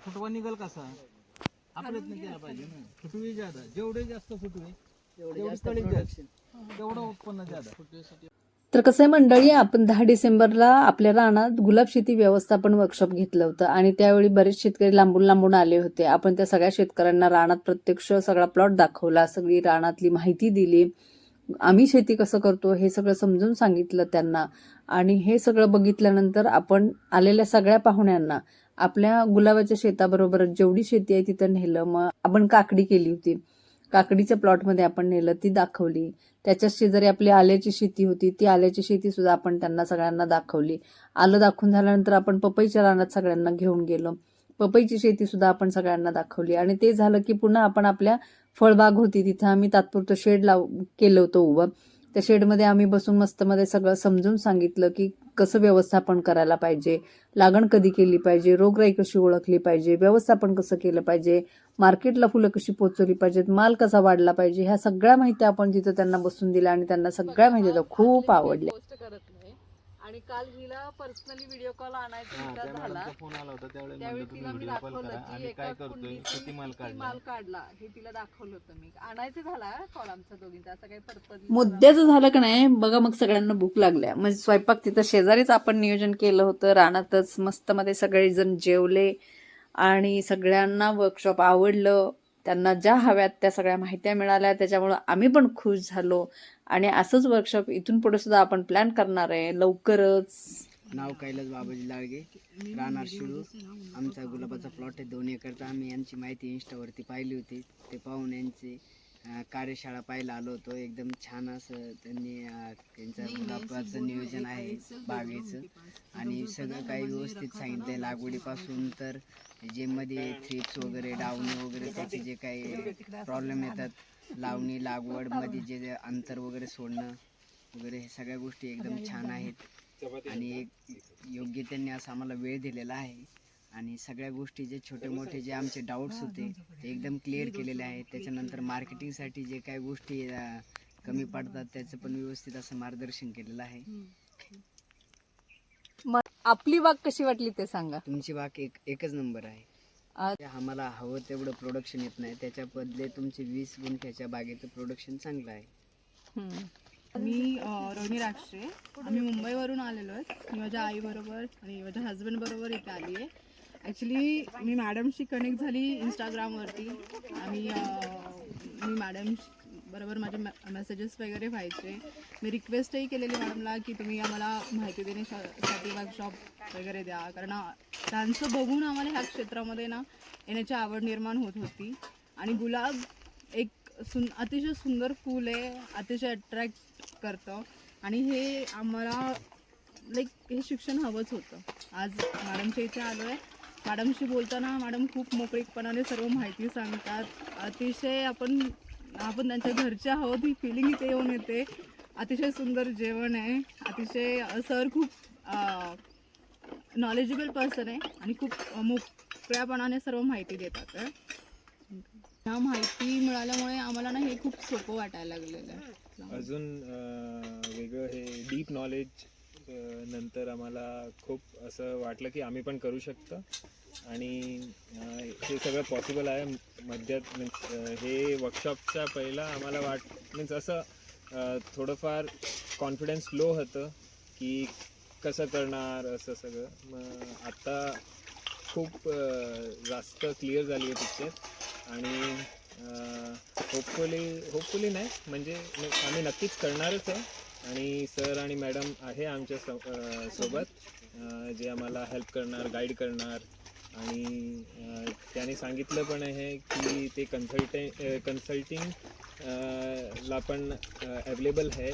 फुटवा निघल कसा? हा प्रयत्न केला पाहिजे ना. फुटवे ज्यादा जेवढे जास्त फुटवे तेवढी production, तेवढं उत्पन्न ज्यादा तर कसं आहे मंडळी आपण दहा डिसेंबरला आपल्या रानात गुलाब शेती व्यवस्थापन वर्कशॉप घेतलं होतं आणि त्यावेळी बरेच शेतकरी लांबून लांबून आले होते. आपण त्या सगळ्या शेतकऱ्यांना रानात प्रत्यक्ष सगळा प्लॉट दाखवला सगळी रानातली माहिती दिली. आम्ही शेती कसं करतो हे सगळं समजून सांगितलं त्यांना. आणि हे सगळं बघितल्यानंतर आपण आलेल्या सगळ्या पाहुण्यांना आपल्या गुलाबाच्या शेताबरोबर जेवढी शेती आहे तिथं नेलं मग आपण काकडी केली होती. काकडीच्या प्लॉटमध्ये आपण नेलं ती दाखवली. त्याच्या शेजारी आपली आल्याची शेती होती ती आल्याची शेती सुद्धा आपण त्यांना सगळ्यांना दाखवली. आलं दाखवून झाल्यानंतर आपण पपईच्या रानात सगळ्यांना घेऊन गेलो. पपईची शेती सुद्धा आपण सगळ्यांना दाखवली. आणि ते झालं की पुन्हा आपण आपल्या फळबाग होती तिथं आम्ही तात्पुरतं शेड लाव केलं होतं उभं. त्या शेडमध्ये आम्ही बसून मस्त मध्ये सगळं समजून सांगितलं की कसं व्यवस्थापन करायला पाहिजे लागण कधी केली पाहिजे रोगराई कशी ओळखली पाहिजे व्यवस्थापन कसं केलं पाहिजे मार्केटला फुलं कशी पोचवली पाहिजेत माल कसा वाढला पाहिजे ह्या सगळ्या माहिती आपण तिथं त्यांना बसून दिल्या आणि त्यांना सगळ्या माहिती खूप आवडल्या. आणि काल हिला पर्सनली व्हिडिओ कॉल आणायचा हा, त्या झाला. मॅडमचा फोन आला होता त्यावेळी त्यावेळी म्हणलं तुम्ही तिला मी व्हिडिओ कॉल दाखवलं करा. की एका काय करतोय? कुंडीत किती माल किती काढला? माल काढला हे तिला दाखवलं होतं मी. आणायचं झाला कॉल आमचा दोघींचा. असं काही पर्पज मुद्द्याचं झालं का नाही बघा मग सगळ्यांना भूक लागल्या. म्हणजे स्वयंपाक तिथं शेजारीच आपण नियोजन केलं होतं. रानातच मस्त मध्ये सगळेजण जेवले आणि सगळ्यांना वर्कशॉप आवडलं. त्यांना ज्या हव्यात त्या सगळ्या माहित्या मिळाल्या. त्याच्यामुळं आम्ही पण खुश झालो. आणि असंच वर्कशॉप इथून पुढे सुद्धा आपण प्लॅन करणार आहे. लवकरच. नाव कैलास बाबाजी लाळगे राहणार शिरू आमचा गुलाबाचा प्लॉट आहे दोन एकरचा. आम्ही यांची माहिती इंस्टावरती पाहिली होती. ते पाहून यांची कार्यशाळा पाहायला आलो होतो. एकदम छान असं त्यांनी अं, त्यांचं गुलाबाचं नियोजन आहे बागेचं. आणि सगळं काही व्यवस्थित सांगितलंय. लागवडीपासून तर जेममध्ये थ्रिप्स वगैरे डावणी वगैरे त्याचे जे काही प्रॉब्लेम येतात लावणी लागवडमध्ये जे जे अंतर वगैरे सोडणं वगैरे हे सगळ्या गोष्टी एकदम छान आहेत. आणि एक योग्य त्यांनी असा आम्हाला वेळ दिलेला आहे. आणि सगळ्या गोष्टी जे छोटे मोठे जे आमचे डाऊट्स होते ते एकदम क्लिअर केलेले आहेत. त्याच्यानंतर मार्केटिंगसाठी जे काही गोष्टी कमी पडतात त्याचं पण व्यवस्थित असं मार्गदर्शन केलेलं आहे. आपली बाग कशी वाटली ते सांगा. तुमची बाग एक एकच नंबर आहे. आम्हाला हवं तेवढं प्रोडक्शन येत नाही. त्याच्या बदले तुमचे वीस गुंठ्याच्या बागेचं प्रोडक्शन चांगलं आहे. हम्म. मी रोहिणी राक्षे आम्ही मुंबईवरून आलेलो आहेत मी माझ्या आईबरोबर आणि माझ्या हस्बंड बरोबर इथे आली आहे. ॲक्च्युली मी मॅडमशी कनेक्ट झाली इंस्टाग्रामवरती आणि मी मॅडम बरोबर माझे मेसेजेस वगैरे व्हायचे. मी रिक्वेस्टही केलेली मॅडमला की तुम्ही आम्हाला माहिती देण्यासाठी वर्कशॉप वगैरे द्या. कारण त्यांचं बघून आम्हाला ह्या क्षेत्रामध्ये ना येण्याची आवड निर्माण होत होती. आणि गुलाब एक सुन अतिशय सुंदर फूल आहे अतिशय अट्रॅक्ट करतं. आणि हे आम्हाला लाईक हे शिक्षण हवंच होतं. आज मॅडमच्या इथे आलो आहे मॅडमशी बोलताना मॅडम खूप मोकळीकपणाने सर्व माहिती सांगतात. अतिशय आपण आपण त्यांच्या घरच्या आहोत ही फिलिंग इथे येऊन येते. अतिशय सुंदर जेवण आहे. अतिशय सर खूप नॉलेजेबल पर्सन आहे आणि खूप मोकळ्यापणाने सर्व माहिती देतात आहे. ह्या माहिती मिळाल्यामुळे आम्हाला ना हे खूप सोपं वाटायला लागलेलं आहे. अजून वेगळं हे डीप नॉलेज नंतर आम्हाला खूप असं वाटलं की आम्ही पण करू शकतो. आणि हे सगळं पॉसिबल आहे. मध्यात मीन्स हे वर्कशॉपच्या पहिला आम्हाला वाट मीन्स असं थोडंफार कॉन्फिडन्स लो होतं की कसं करणार असं सगळं. मग आत्ता खूप जास्त क्लिअर झाली आहे पिक्चर आणि होपफुली होपफुली नाही म्हणजे आम्ही नक्कीच करणारच आहे. आणि सर आणि मॅडम आहे आमच्या सो सोबत जे आम्हाला हेल्प करणार गाईड करणार. आणि त्याने सांगितलं पण आहे की ते कन्सल्टे कन्सल्टिंग ला पण अवेलेबल आहे.